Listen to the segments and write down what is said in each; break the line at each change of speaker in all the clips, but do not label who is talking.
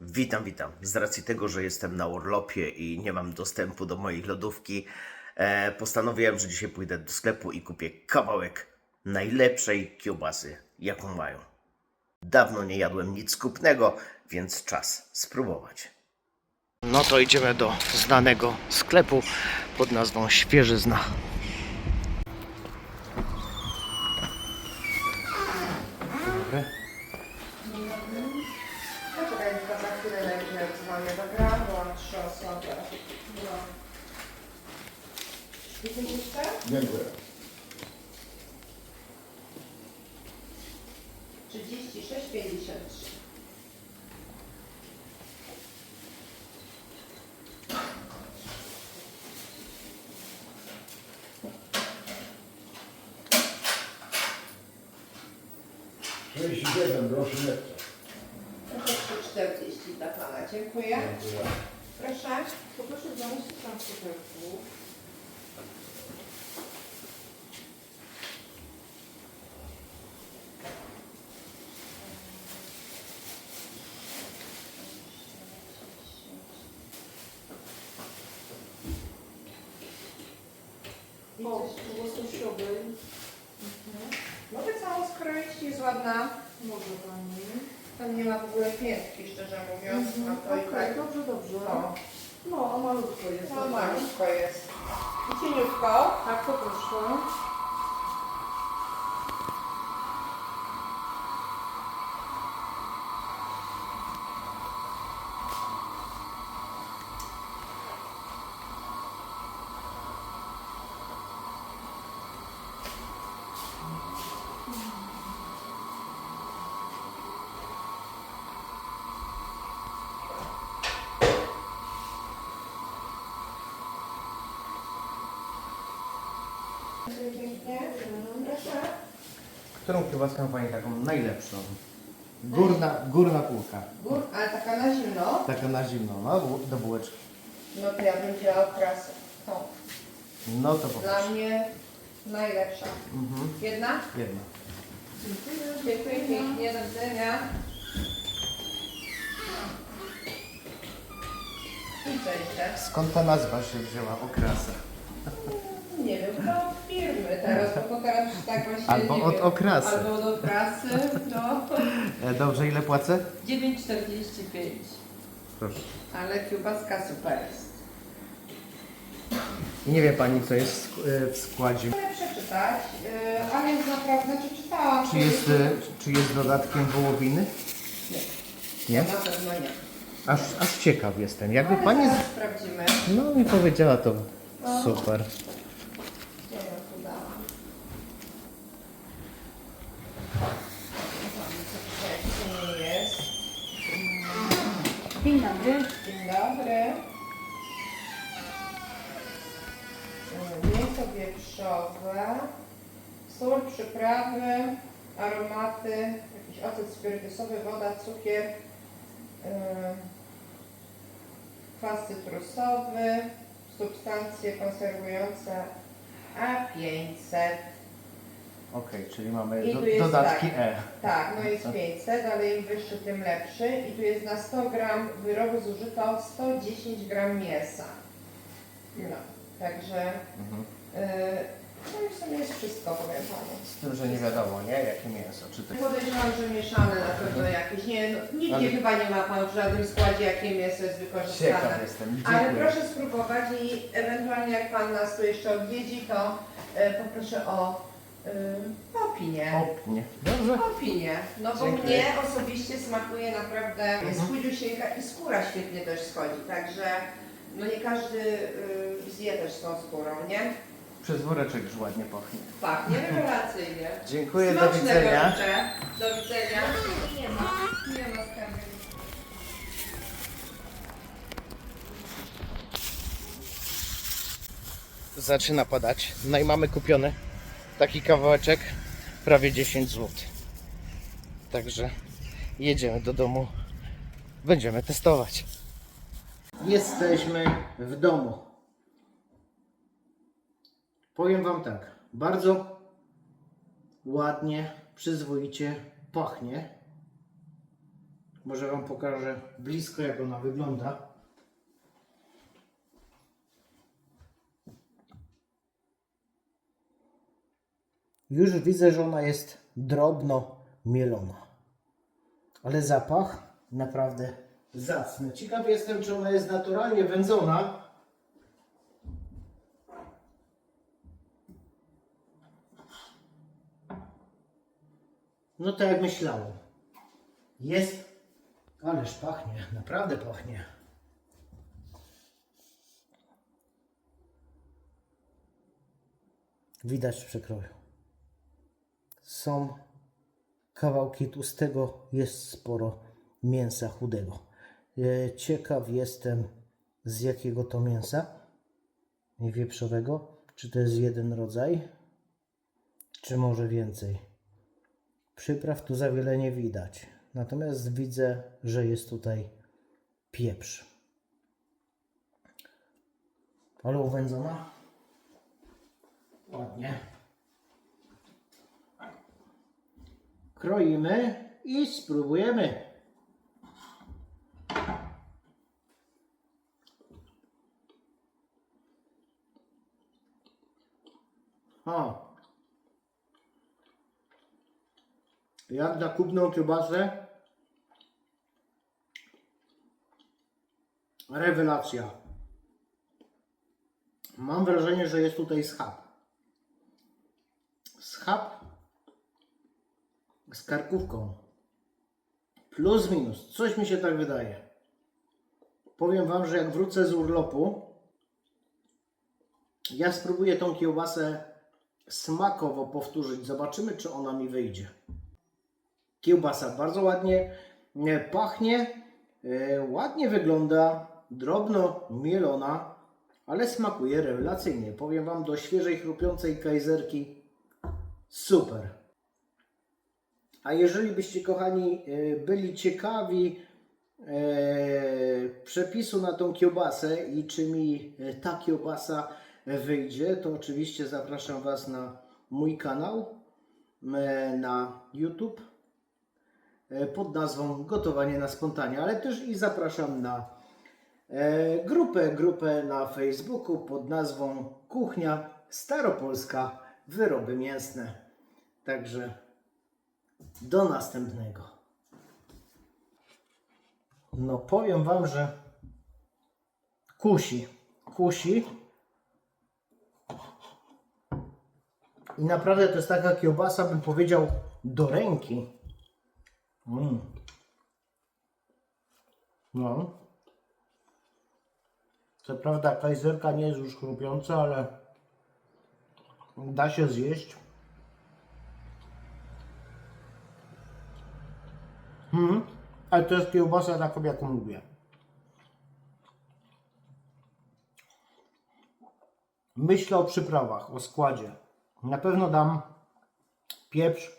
Witam, witam. Z racji tego, że jestem na urlopie i nie mam dostępu do mojej lodówki, e, postanowiłem, że dzisiaj pójdę do sklepu i kupię kawałek najlepszej kiełbasy, jaką mają. Dawno nie jadłem nic kupnego, więc czas spróbować. No to idziemy do znanego sklepu pod nazwą Świeżyzna. Dobry.
Poczekaj, tylko za chwilę najpierw dzwonię do gra, bo mam trzy osoby. No. Widzę jeszcze?
Dziękuję.
36, 53.
Sześć jeden, groszy nie chcę.
Proszę 340 dla Pana. Dziękuję.
Dziękuję.
Proszę. Poproszę znaleźć tam pudełku.
O, łososiowej.
Mogę całą skroić, jest ładna.
Może pani.
Tam nie ma w ogóle piętki, szczerze mówiąc.
Mhm.
A to i
Okej,
tak.
dobrze, dobrze.
O,
No, a malutko jest.
no
dobrze.
malutko jest. I cieniutko.
Tak, poproszę.
Którą kiełbaskę Pani taką najlepszą? Górna, górna półka.
Gór, ale taka na zimno.
Taka na zimno, no, do bułeczki.
No to ja bym wzięła krasę. Tą.
No to
Dla mnie najlepsza.
Mhm.
Jedna?
Jedna.
Dziękuję pięknie, do widzenia. I co jeszcze?
Skąd ta nazwa się wzięła? Okrasa.
Nie wiem, to od firmy teraz, bo teraz tak właśnie
Albo
nie
od
wiem.
okrasy.
Albo od okrasy, no.
E, dobrze, ile płacę?
9,45.
Proszę.
Ale kiełbaska super jest.
Nie wie Pani, co jest w e, składzie.
Chcę przeczytać, yy, ale jest naprawdę, znaczy czytałam.
Czy jest, e, czy jest dodatkiem wołowiny?
Nie.
Nie?
Na pewno nie.
Aż, aż ciekaw jestem. Jakby
Ale
Pani...
zaraz
Z...
sprawdzimy.
No mi powiedziała to
No.
super.
Gdzie ja tu dałam? Zobaczmy, co tutaj nie jest.
Dzień dobry.
Dzień dobry. Mięso wieprzowe, sól, przyprawy, aromaty, jakiś ocet spirytusowy, woda, cukier, y, kwas cytrusowy, substancje konserwujące A500.
Okej, czyli mamy
I
do,
tu jest
dodatki
tak.
E.
Tak, no jest 500, ale im wyższy, tym lepszy. I tu jest na 100 gram wyrobu zużyto 110 gram mięsa. No, także
Mhm.
yy, no i w sumie jest wszystko, powiem Panu.
Z tym, że nie wiadomo, nie? Jakie mięso. Czy to...
Podejrzewam, że mieszane na pewno jakieś. Nie, no, nigdzie
Ale-
chyba nie ma Pan w żadnym składzie, jakie mięso jest wykorzystane.
Ciekaw jestem.
Ale
Dziękuję.
proszę spróbować i ewentualnie jak Pan nas tu jeszcze odwiedzi, to e, poproszę o yy, opinię.
Opnie. Dobrze.
Opinię, no bo
Dziękuję.
mnie osobiście smakuje naprawdę, jest chudziusieńka i skóra świetnie też schodzi, także no nie każdy y, zje też z tą skórą, nie?
Przez woreczek już ładnie pachnie.
Pachnie rewelacyjnie.
Dziękuję, do
Smacznego
widzenia.
życzę. Do widzenia. Nie ma, nie ma skarby.
Zaczyna padać. No i mamy kupiony taki kawałeczek, prawie 10 zł. Także jedziemy do domu, będziemy testować. Jesteśmy w domu. Powiem Wam tak, bardzo ładnie, przyzwoicie pachnie. Może Wam pokażę blisko, jak ona wygląda. Już widzę, że ona jest drobno mielona. Ale zapach naprawdę zacny. Ciekaw jestem, czy ona jest naturalnie wędzona. No tak jak myślałem. Jest. Ależ pachnie, naprawdę pachnie. Widać w przekroju. Są kawałki tłustego, jest sporo mięsa chudego. E, Ciekaw jestem z jakiego to mięsa. Wieprzowego. Czy to jest jeden rodzaj, czy może więcej. Przypraw tu za wiele nie widać. Natomiast widzę, że jest tutaj pieprz. Ale uwędzona. Ładnie. Kroimy i spróbujemy. O. Jak na kupną kiełbasę. Rewelacja. Mam wrażenie, że jest tutaj schab. Schab z karkówką. Plus minus. Coś mi się tak wydaje. Powiem Wam, że jak wrócę z urlopu, ja spróbuję tą kiełbasę smakowo powtórzyć. Zobaczymy, czy ona mi wyjdzie. Kiełbasa bardzo ładnie e, pachnie, e, ładnie wygląda, drobno mielona, ale smakuje rewelacyjnie. Powiem Wam, do świeżej, chrupiącej kajzerki super. A jeżeli byście, kochani, e, byli ciekawi e, przepisu na tą kiełbasę i czy mi e, ta kiełbasa wyjdzie, to oczywiście zapraszam Was na mój kanał na YouTube pod nazwą Gotowanie na spontanie, ale też i zapraszam na grupę, grupę na Facebooku pod nazwą Kuchnia Staropolska Wyroby Mięsne. Także do następnego. No powiem Wam, że kusi, kusi. I naprawdę to jest taka kiełbasa, bym powiedział, do ręki. Mm. No. Co prawda kajzerka nie jest już chrupiąca, ale da się zjeść. Hmm. Ale to jest kiełbasa taką, jaką lubię. Myślę o przyprawach, o składzie. Na pewno dam pieprz,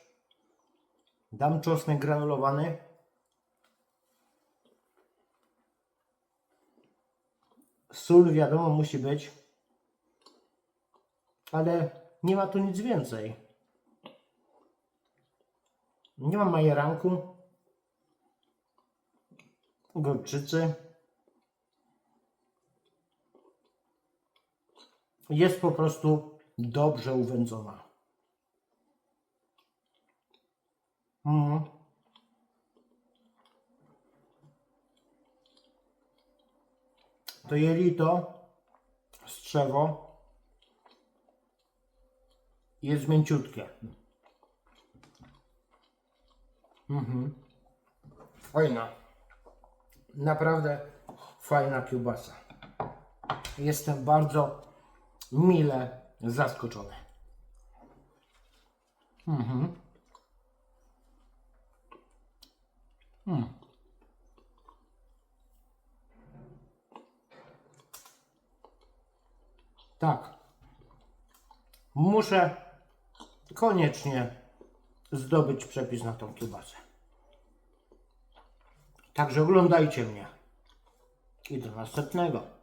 dam czosnek granulowany, sól wiadomo musi być, ale nie ma tu nic więcej. Nie ma majeranku, gorczycy. Jest po prostu dobrze uwędzona. Mm. To jelito, strzewo jest mięciutkie. Mhm. Fajna. Naprawdę fajna kiełbasa. Jestem bardzo mile zaskoczony. Mhm. Mm. Tak. Muszę koniecznie zdobyć przepis na tą kiełbasę. Także oglądajcie mnie. I do następnego.